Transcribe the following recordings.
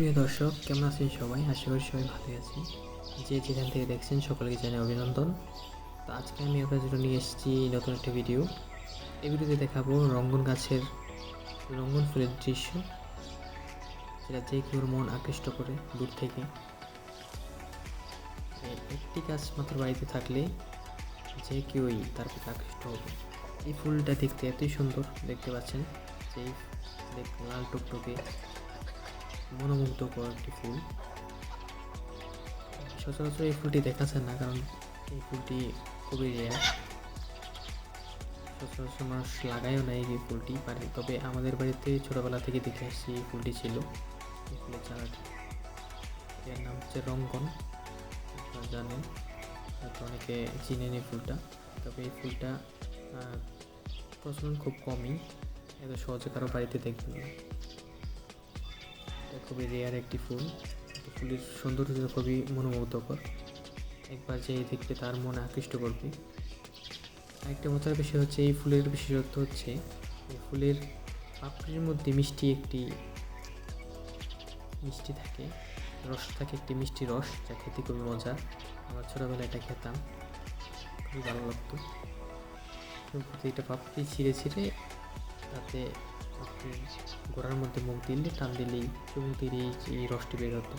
প্রিয় দর্শক, কেমন আছেন সবাই? আশা করি সবাই ভালো আছি যে যেখান থেকে দেখছেন, সকলকে জানাই অভিনন্দন। তো আজকে আমি আপনার জন্য নিয়ে এসেছি নতুন একটা ভিডিও। এই ভিডিওতে দেখাবো রঙ্গন গাছের রঙ্গন ফুলের দৃশ্য, যেটা যে কেউর মন আকৃষ্ট করে দূর থেকে। একটি গাছ মাত্র বাড়িতে থাকলে যে কেউই তার প্রতি আকৃষ্ট হবে। এই ফুলটা দেখতে এতই সুন্দর, দেখতে পাচ্ছেন? যে লাল টুকটুকে মনোমুগ্ধকর একটি ফুল। সচরাচর এই ফুলটি দেখা যায় না, কারণ এই ফুলটি খুবই রেয়ার সচরাচর মানুষ লাগায়ও না এই ফুলটি পারে তবে আমাদের বাড়িতে ছোটোবেলা থেকে দেখে আসছি এই ফুলটি ছিল। এই ফুলের চারাটি। এর নাম হচ্ছে রঙ্গন। আপনারা জানেন, হয়তো অনেকে চিনেন এই ফুলটা। তবে এই ফুলটা প্রচলন খুব কমই। এত সহজে কারও বাড়িতে দেখবেন না। এটা খুবই রেয়ার একটি ফুল। ফুলের সৌন্দর্য খুবই মনোমুগ্ধকর। একবার যে দেখবে তার মনে আকৃষ্ট করবে। আরেকটা মজার বিষয় হচ্ছে, এই ফুলের বিশেষত্ব হচ্ছে, এই ফুলের পাপড়ির মধ্যে মিষ্টি একটি মিষ্টি থাকে, রস থাকে, একটি মিষ্টি রস, যা খেতে খুবই মজা। আমরা ছোটোবেলায় এটা খেতাম, খুবই ভালো লাগতো। প্রতিটা পাপড়ি ছিঁড়ে ছিঁড়ে তাতে গোড়ার মধ্যে মুখ দিলে টান দিলেই চুমুক দিলেই এই রসটি বের হতো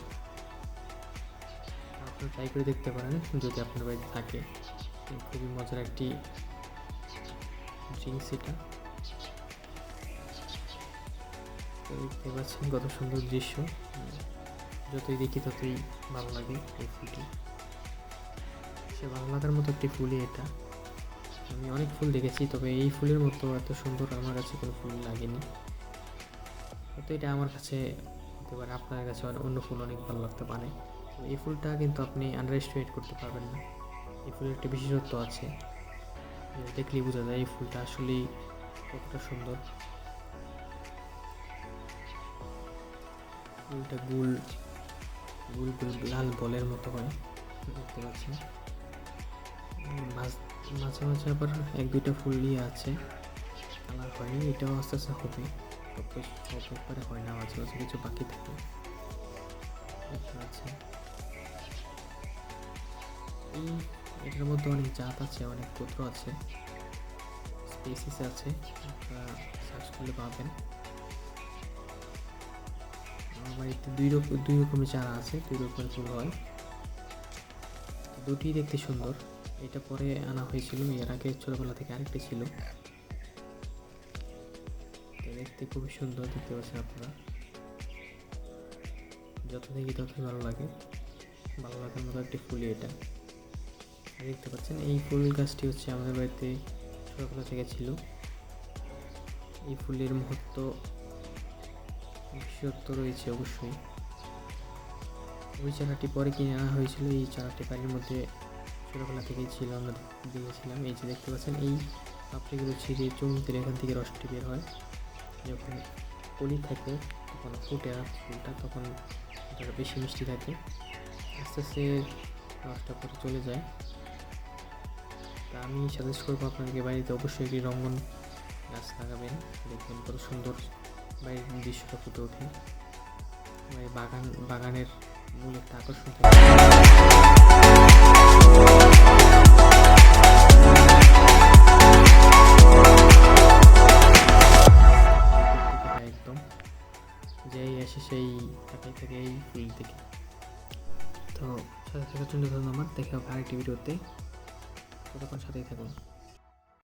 আপনি ট্রাই করে দেখতে পারেন যদি আপনার বাড়িতে থাকে খুবই মজার একটি ড্রিঙ্কস এটা তো দেখতে পাচ্ছেন কত সুন্দর দৃশ্য। যতই দেখি ততই ভালো লাগে এই ফুলটি। সে লাগার মতো একটি ফুলই এটা। আমি অনেক ফুল দেখেছি তবে এই ফুলের মতো এত সুন্দর আমার কাছে কোনো ফুল লাগেনি। হয়তো এটা আমার কাছে হতে পারে আপনার কাছে অন্য ফুল অনেক ভালো লাগতে পারে। তো এই ফুলটা কিন্তু আপনি আন্ডার এস্টিমেট করতে পারবেন না। এই ফুলের একটা বিশেষত্ব আছে দেখলেই বোঝা যায় এই ফুলটা আসলেই কতটা সুন্দর। ফুলটা গুল গুল গুল লাল বলের মতো হয় দেখতে পাচ্ছেন। উম, মাঝ- মাঝে আবার এক দুইটা ফুল নিয়ে আছে। কালার হয়নি, এটাও আস্তে আস্তে হবে। সব একবারে হয় না, মাঝে মাঝে কিছু বাকি থাকে। এই এটার মধ্যে অনেক জাত আছে, অনেক গোত্র আছে। স্পেসিস আছে সার্চ করলে পাবেন। আমার বাড়িতে দুই রকম দুই রকমের চারা আছে, দুই রকমের ফুল হয়। দুটি দেখতে সুন্দর। এটা পরে আনা হয়েছিল, এর আগে ছোটবেলা থেকে আরেকটি ছিল। দেখতে খুবই সুন্দর, দেখতে পাচ্ছেন আপনারা। যত দেখি ততই ভালো লাগে। ভালো লাগার মতো একটি ফুলই এটা। দেখতে পাচ্ছেন, এই ফুল গাছটি হচ্ছে আমাদের বাড়িতে ছোটবেলা থেকে ছিল। এই ফুলের মুহূর্ত বিশেষত্ব রয়েছে অবশ্যই। ওই চারাটি পরে কিনে আনা হয়েছিল, এই চারাটি বাড়ির মধ্যে ছোটোবেলা থেকেই ছিল, আমরা দিয়েছিলাম। এই যে দেখতে পাচ্ছেন, এই পাপড়িগুলো ছিঁড়ে চুমুতে এখান থেকে রসটি বের হয়। যখন কলি থাকে, তখন ফুটে ফুলটা তখন এটা বেশি মিষ্টি থাকে। আস্তে আস্তে রসটা পরে চলে যায়। তা আমি সাজেস্ট করব আপনাদেরকে, বাড়িতে অবশ্যই একটি রঙ্গন গাছ লাগাবেন। দেখবেন কত সুন্দর বাড়ির দৃশ্যটা ফুটে ওঠে। বাগান, বাগানের মূল একটা আকর্ষণ ফুল থেকে। তো সাথে থাকার জন্য ধন্যবাদ। দেখে হবে আরেকটি ভিডিওতে। ততক্ষণ সাথেই থাকুন।